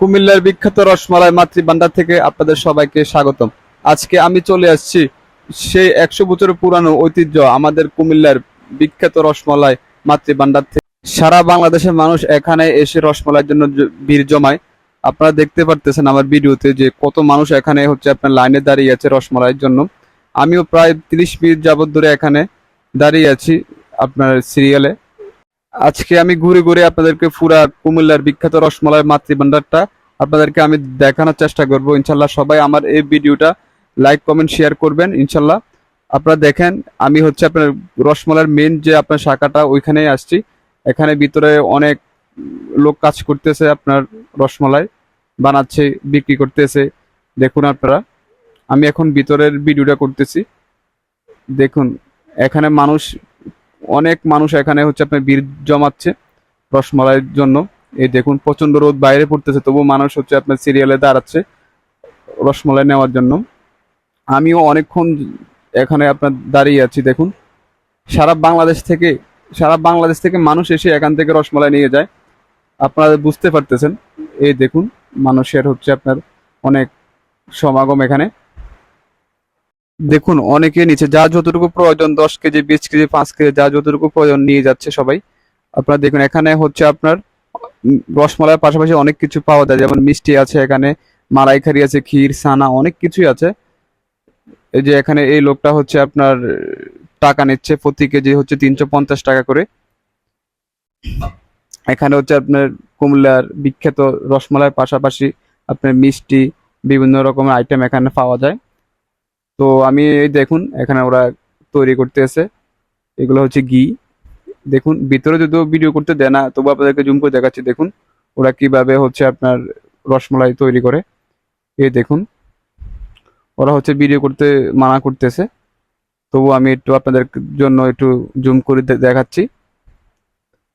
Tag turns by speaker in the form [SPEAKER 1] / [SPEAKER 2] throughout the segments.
[SPEAKER 1] কুমিল্লার বিখ্যাত রসমালাই মাতৃ ভান্ডার থেকে আপনাদের সবাইকে স্বাগতম। আজকে আমি চলে আসছি সেই একশো বছর পুরানো ঐতিহ্য আমাদের কুমিল্লার বিখ্যাত রসমালাই মাতৃ ভান্ডার থেকে। সারা বাংলাদেশের মানুষ এখানে এসে রসমালাইয়ের জন্য ভিড় জমায়। আপনারা দেখতে পারতেছেন আমার ভিডিওতে যে কত মানুষ এখানে হচ্ছে আপনার লাইনে দাঁড়িয়ে আছে রসমালাইয়ের জন্য। আমিও প্রায় তিরিশ মিনিট যাবত ধরে এখানে দাঁড়িয়ে আছি আপনার সিরিয়ালে আজকে আমি ঘুরে ঘুরে আপনাদেরকে পুরা কুমিল্লার বিখ্যাত রসমালাই মাতৃভান্ডারটা আপনাদেরকে আমি দেখানোর চেষ্টা করব। ইনশাল্লাহ সবাই আমার এই ভিডিওটা লাইক, কমেন্ট, শেয়ার করবেন, ইনশাল্লাহ। আপনারা দেখেন, আমি হচ্ছে আপনার রসমালাইয়ের মেন যে আপনার শাখাটা, ওইখানেই আসছি। এখানে ভিতরে অনেক লোক কাজ করতেছে আপনার রসমালাই, বানাচ্ছে, বিক্রি করতেছে। দেখুন আপনারা, আমি এখন ভিতরের ভিডিওটা করতেছি। দেখুন, এখানে মানুষ অনেক মানুষ এখানে হচ্ছে আপনার ভিড় জমাচ্ছে রসমালাইয়ের জন্য। এই দেখুন প্রচণ্ড রোদ বাইরে পড়তেছে তবু মানুষ হচ্ছে আপনার সিরিয়ালে দাঁড়াচ্ছে রসমালাই নেওয়ার জন্য। আমিও অনেকক্ষণ এখানে আপনার দাঁড়িয়ে আছি, দেখুন। সারা বাংলাদেশ থেকে, সারা বাংলাদেশ থেকে মানুষ এসে এখান থেকে রসমালাই নিয়ে যায়। আপনারা বুঝতে পারতেছেন, এই দেখুন, মানুষের হচ্ছে আপনার অনেক সমাগম এখানে। দেখুন, অনেকে নিচে যা যতটুকু প্রয়োজন, দশ কেজি, বিশ কেজি, পাঁচ কেজি, যা যতটুকু প্রয়োজন নিয়ে যাচ্ছে সবাই। আপনারা দেখুন, এখানে হচ্ছে আপনার রসমালাইয়ের পাশাপাশি অনেক কিছু পাওয়া যায়, যেমন মিষ্টি আছে এখানে মালাইখারি আছে, ক্ষীর, সানা, অনেক কিছুই আছে। এই যে এখানে এই লোকটা হচ্ছে আপনার, টাকা নিচ্ছে, প্রতি কেজি হচ্ছে তিনশো পঞ্চাশ টাকা করে। এখানে হচ্ছে আপনার কুমিল্লার বিখ্যাত রসমালাইয়ের পাশাপাশি আপনার মিষ্টি, বিভিন্ন রকমের আইটেম এখানে পাওয়া যায়। তো আমি এই দেখুন, এখানে ওরা তৈরি করতেছে। এগুলো হচ্ছে ঘি। দেখুন, ভিতরে যদিও ভিডিও করতে দেয় না, তবু আপনাদেরকে জুম করে দেখাচ্ছি, দেখুন। ওরা কীভাবে হচ্ছে আপনার রসমালাই তৈরি করে। এই দেখুন, ওরা হচ্ছে ভিডিও করতে, মানা করতেছে। তবু আমি একটু আপনাদের জন্য একটু জুম করে দেখাচ্ছি।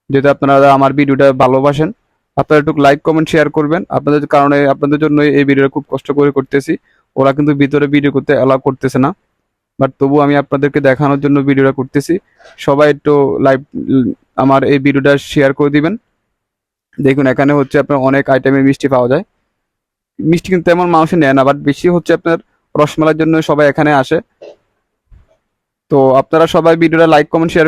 [SPEAKER 1] যদি আপনারা আমার ভিডিওটা ভালোবাসেন, আপনারা একটু লাইক কমেন্ট শেয়ার করবেন। আপনাদের কারণে আপনাদের জন্য এই ভিডিওটা খুব কষ্ট করে করতেছি। ওরা কিন্তু ভিতরে ভিডিও করতে অ্যালাউ করতেছে না। বাট তবু আমি আপনাদেরকে দেখানোর জন্য ভিডিওটা করতেছি। সবাই একটু লাইভ আমার এই ভিডিওটা শেয়ার করে দিবেন। দেখুন, এখানে হচ্ছে আপনার অনেক আইটেমের মিষ্টি পাওয়া যায়। মিষ্টি কিন্তু তেমন মানুষে নেয় না বাট বেশি হচ্ছে আপনার রসমালাইয়ের জন্য সবাই এখানে আসে। তো আপনারা সবাই ভিডিওটা লাইক কমেন্ট শেয়ার